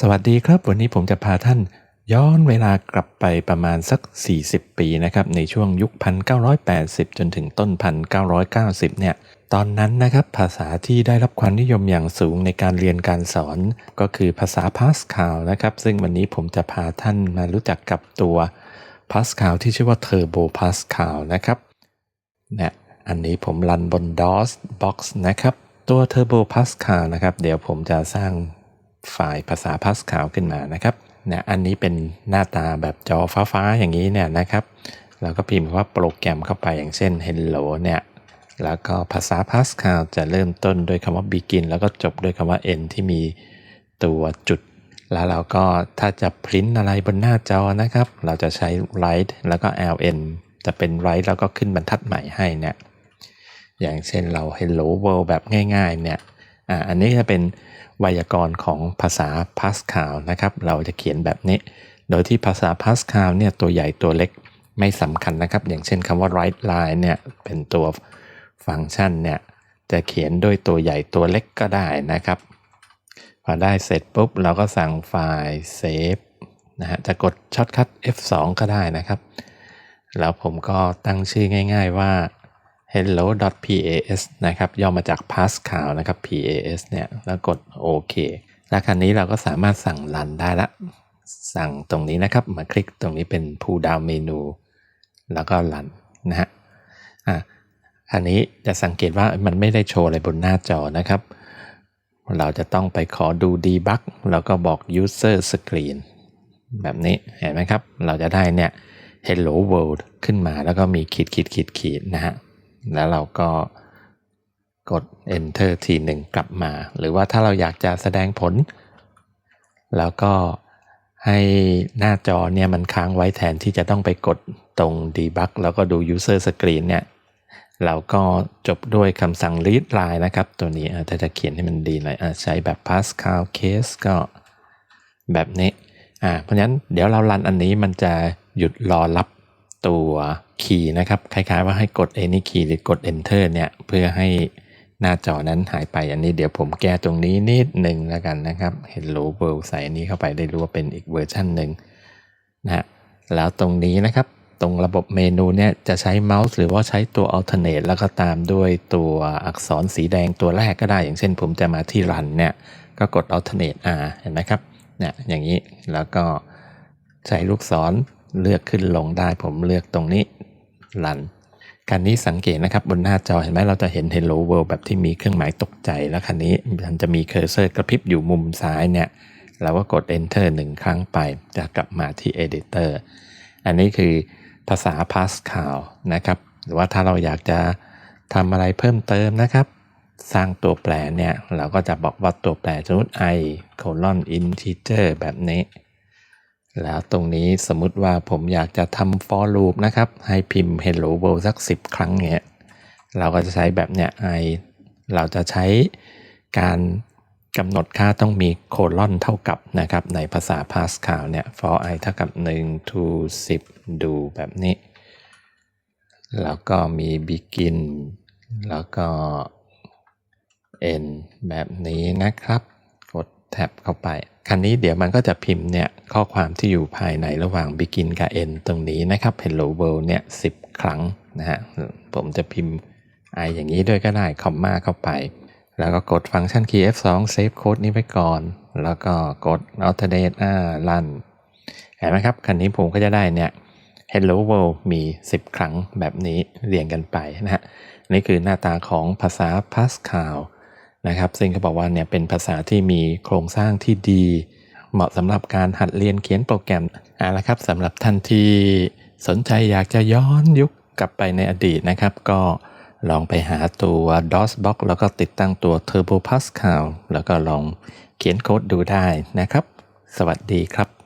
สวัสดีครับ วันนี้ผมจะพาท่านย้อนเวลากลับไปประมาณสัก 40 ปีนะครับในช่วงยุค 1980 จนถึงต้น 1990 เนี่ยตอนนั้นนะครับภาษาที่ได้รับความนิยมอย่างสูงในการเรียนการสอน ก็คือภาษาพาสคาลนะครับซึ่งวันนี้ผมจะพาท่านมารู้จักกับตัวพาสคาลที่ชื่อว่า Turbo Pascal นะครับเนี่ยอันนี้ผมรันบน DOS Box นะครับตัว Turbo Pascal นะครับ เดี๋ยวผมจะสร้าง ไฟล์ภาษา Pascal ขึ้นมานะครับเนี่ยอันนี้เป็นหน้าตาแบบจอฟ้าๆอย่างนี้เนี่ยนะครับแล้วก็พิมพ์ว่าโปรแกรมเข้าไปอย่างเช่น hello เนี่ยแล้วก็ภาษา Pascal จะเริ่มต้นด้วยคำว่า begin แล้วก็จบด้วยคำว่า end ที่มีตัวจุด แล้วเราก็ถ้าจะพิมพ์อะไรบนหน้าจอนะครับ เราจะใช้ write แล้วก็ ln จะเป็น write แล้วก็ขึ้นบรรทัดใหม่ให้เนี่ยอย่างเช่นเรา hello world แบบง่ายๆเนี่ย อันนี้จะเป็นไวยากรณ์ของภาษา Pascal นะครับ เราจะเขียนแบบนี้ โดยที่ภาษา Pascal เนี่ยตัวใหญ่ตัวเล็กไม่สำคัญนะครับ อย่างเช่นคำว่า right line เนี่ยเป็นตัวฟังก์ชันเนี่ยจะเขียนด้วยตัวใหญ่ตัวเล็กก็ได้นะครับ พอได้เสร็จปุ๊บเราก็สั่งไฟล์ save นะฮะจะกดช็อตคัท F2 ก็ได้นะครับ แล้วผมก็ตั้งชื่อง่าย ๆว่า hello.pas นะครับย่อมาจาก Pascal นะครับ pas เนี่ยแล้วกดโอเคแล้วคันนี้เราก็สามารถสั่งรันได้ละ สั่งตรงนี้นะครับมาคลิกตรงนี้เป็นผู้ดาวเมนูแล้วก็รันนะฮะอะอันนี้จะสังเกตว่ามันไม่ได้โชว์อะไรบนหน้าจอนะครับ เราจะต้องไปขอดู debug แล้วก็บอก user screen แบบนี้เห็นไหมครับ เราจะได้เนี่ย hello world ขึ้นมาแล้วก็มีขีดขีดขีดขีดนะฮะ แล้วเราก็กด enter ทีหนึ่งกลับมา หรือว่าถ้าเราอยากจะแสดงผล แล้วก็ให้หน้าจอเนี่ยมันค้างไว้แทนที่จะต้องไปกดตรง debug แล้วก็ดู user screen เนี่ยเราก็จบด้วยคำสั่ง read line นะครับ ตัวนี้อะถ้าจะเขียนให้มันดีหน่อยอะใช้แบบ Pascal case ก็แบบนี้อ่าเพราะฉะนั้นเดี๋ยวเรารันอันนี้มันจะหยุดรอรับ ตัวคีย์นะครับ คล้ายๆว่าให้กด any key หรือกด enter เนี่ย เพื่อให้หน้าจอนั้นหายไปอันนี้เดี๋ยวผมแก้ตรงนี้นิดหนึ่งแล้วกันนะครับ hello world ใส่อันนี้เข้าไปได้รู้ว่าเป็นอีกเวอร์ชันหนึ่งนะฮะแล้วตรงนี้นะครับ ตรงระบบเมนูเนี่ยจะใช้เมาส์หรือว่าใช้ตัว alternate แล้วก็ตามด้วยตัวอักษรสีแดงตัวแรกก็ได้ อย่างเช่นผมจะมาที่รันเนี่ย ก็กด alternate R เห็นไหมครับเนี่ยอย่างนี้แล้วก็ใช้ลูกศร เลือกขึ้นลงได้ ผมเลือกตรงนี้รันการนี้สังเกตนะครับบนหน้าจอเห็นไหมเราจะเห็น Hello World แบบที่มีเครื่องหมายตกใจ แล้วคันนี้มันจะมีเคอร์เซอร์กระพริบอยู่มุมซ้ายเนี่ยเราก็กด Enter หนึ่งครั้งไป จะกลับมาที่ Editor อันนี้คือภาษา Pascal นะครับ หรือว่าถ้าเราอยากจะทำอะไรเพิ่มเติมนะครับ สร้างตัวแปรเนี่ย เราก็จะบอกว่าตัวแปรสมมติ i colon integer แบบนี้ แล้วตรงนี้สมมุติว่าผมอยากจะทำ for loop นะครับ ให้พิมพ์ hello world สัก 10 ครั้งเนี่ยเราก็จะใช้แบบเนี้ย i เราจะใช้การกำหนดค่าต้องมีโคลอนเท่ากับนะครับ ในภาษา Pascal เนี่ย for i เท่ากับ 1 to 10 ดูแบบนี้ แล้วก็มี begin แล้วก็ end แบบนี้นะครับ แท็บเข้าไป คันนี้เดี๋ยวมันก็จะพิมพ์เนี่ยข้อความที่อยู่ภายในระหว่าง begin กับ end ตรงนี้นะครับ hello world เนี่ย10ครั้งนะฮะ ผมจะพิมพ์ i อย่างนี้ด้วยก็ได้คอมมาเข้าไป แล้วก็กดฟังก์ชัน key F2 save code นี้ไว้ก่อน แล้วก็กด alternate อ่า run เห็นไหมครับ คันนี้ผมก็จะได้เนี่ย hello world มี 10 ครั้งแบบนี้เรียงกันไปนะฮะ นี่คือหน้าตาของภาษา Pascal นะครับ ซึ่งเขาบอกว่าเนี่ยเป็นภาษาที่มีโครงสร้างที่ดี เหมาะสำหรับการหัดเรียนเขียนโปรแกรมเอาละครับสำหรับท่านที่สนใจอยากจะย้อนยุคกลับไปในอดีตนะครับ ก็ลองไปหาตัว DOSBox แล้วก็ติดตั้งตัว Turbo Pascal แล้วก็ลองเขียนโค้ดดูได้นะครับ สวัสดีครับ